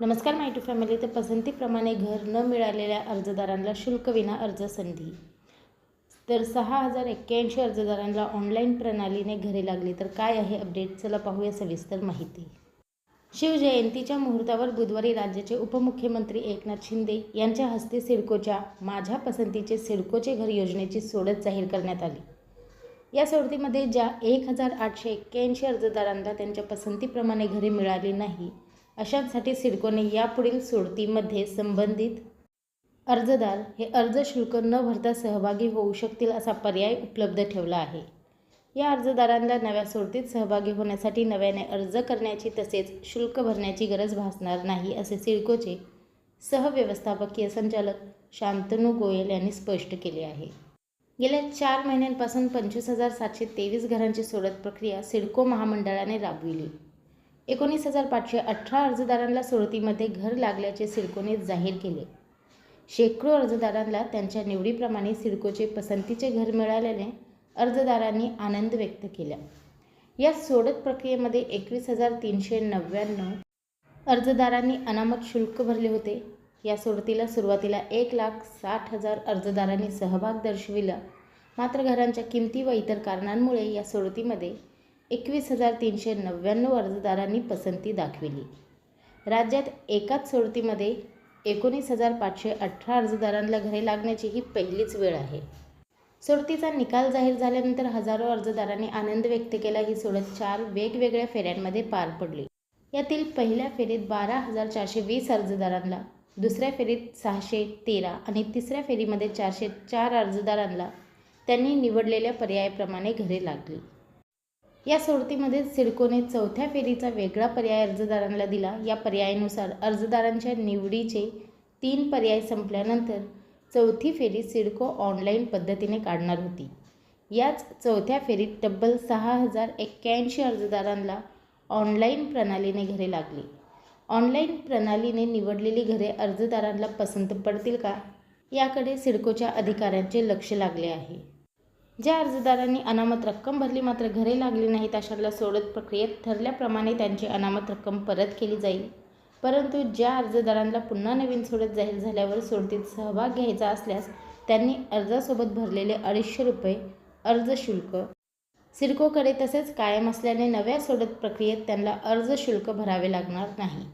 नमस्कार माय to family तर पसंतीप्रमाणे घर न मिळालेल्या अर्जदारांना शुल्कविना अर्ज संधी. तर सहा हजार एक्क्याऐंशी अर्जदारांना ऑनलाईन प्रणालीने घरे लागली तर काय आहे अपडेट चला पाहूया सविस्तर माहिती. शिवजयंतीच्या मुहूर्तावर बुधवारी राज्याचे उपमुख्यमंत्री एकनाथ शिंदे यांच्या हस्ते सिडकोच्या माझ्या पसंतीचे सिडकोचे घर योजनेची सोडत जाहीर करण्यात आली. या सोडतीमध्ये ज्या एक हजार आठशे एक्क्याऐंशी अर्जदारांना त्यांच्या पसंतीप्रमाणे घरे मिळाली नाही अशांसाठी सिडकोने यापुढील सोडतीमध्ये संबंधित अर्जदार हे अर्ज शुल्क न भरता सहभागी होऊ शकतील असा पर्याय उपलब्ध ठेवला आहे. या अर्जदारांना नव्या सोडतीत सहभागी होण्यासाठी नव्याने अर्ज करण्याची तसेच शुल्क भरण्याची गरज भासणार नाही असे सिडकोचे सहव्यवस्थापकीय संचालक शांतनू गोयल यांनी स्पष्ट केले आहे. गेल्या चार महिन्यांपासून पंचवीस हजार सातशे तेवीस घरांची सोडत प्रक्रिया सिडको महामंडळाने राबविली. एकोणीस हजार पाचशे अठरा अर्जदारांना सोडतीमध्ये घर लागल्याचे सिडकोने जाहीर केले. शेकडो अर्जदारांना त्यांच्या निवडीप्रमाणे सिडकोचे पसंतीचे घर मिळाल्याने अर्जदारांनी आनंद व्यक्त केला. या सोडत प्रक्रियेमध्ये एकवीस हजार तीनशे नव्याण्णव अर्जदारांनी अनामत शुल्क भरले होते. या सोडतीला सुरुवातीला एक लाख साठ हजार अर्जदारांनी सहभाग दर्शविला. मात्र घरांच्या किमती व इतर कारणांमुळे या सोडतीमध्ये एकवीस हजार तीनशे नव्याण्णव अर्जदारांनी पसंती दाखविली. राज्यात एकाच सोडतीमध्ये एकोणीस हजार पाचशे अठरा अर्जदारांना घरे लागण्याची ही पहिलीच वेळ आहे. सोडतीचा निकाल जाहीर झाल्यानंतर हजारो अर्जदारांनी आनंद व्यक्त केला. ही सोडत चार वेगवेगळ्या फेऱ्यांमध्ये पार पडली. यातील पहिल्या फेरीत बारा हजार चारशे वीस अर्जदारांना दुसऱ्या फेरीत सहाशे तेरा आणि तिसऱ्या फेरीमध्ये चारशे चार अर्जदारांना त्यांनी निवडलेल्या पर्यायाप्रमाणे घरे लागली. या सोडतीमध्ये सिडकोने चौथ्या फेरीचा वेगळा पर्याय अर्जदारांना दिला. या पर्यायानुसार अर्जदारांच्या निवडीचे तीन पर्याय संपल्यानंतर चौथी फेरी सिडको ऑनलाईन पद्धतीने काढणार होती. याच चौथ्या फेरीत तब्बल सहा हजार एक्क्याऐंशी अर्जदारांना ऑनलाईन प्रणालीने घरे लागली. ऑनलाईन प्रणालीने निवडलेली घरे अर्जदारांना पसंत पडतील का? याकडे सिडकोच्या अधिकाऱ्यांचे लक्ष लागले आहे. ज्या अर्जदारांनी अनामत रक्कम भरली मात्र घरे लागली नाहीत अशांना सोडत प्रक्रियेत ठरल्याप्रमाणे त्यांची अनामत रक्कम परत केली जाईल. परंतु ज्या अर्जदारांना पुन्हा नवीन सोडत जाहीर झाल्यावर सोडतीत सहभाग घ्यायचा असल्यास त्यांनी अर्जासोबत भरलेले अडीचशे रुपये अर्ज शुल्क सिडकोकडे तसेच कायम असल्याने नव्या सोडत प्रक्रियेत त्यांना अर्ज शुल्क भरावे लागणार नाही.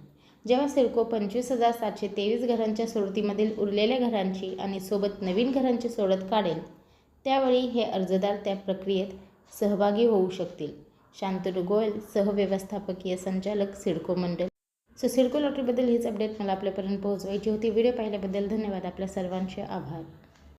जेव्हा सिडको पंचवीस हजार सातशे तेवीस घरांच्या सोडतीमधील उरलेल्या घरांची आणि सोबत नवीन घरांची सोडत काढेल त्यावेळी हे अर्जदार त्या प्रक्रियेत सहभागी होऊ शकतील. शांतनू गोयल सहव्यवस्थापकीय संचालक सिडको मंडळ सो सिडको लॉटरीबद्दल हीच अपडेट मला आपल्यापर्यंत पोहोचवायची होती. व्हिडिओ पाहिल्याबद्दल धन्यवाद. आपल्या सर्वांचे आभार.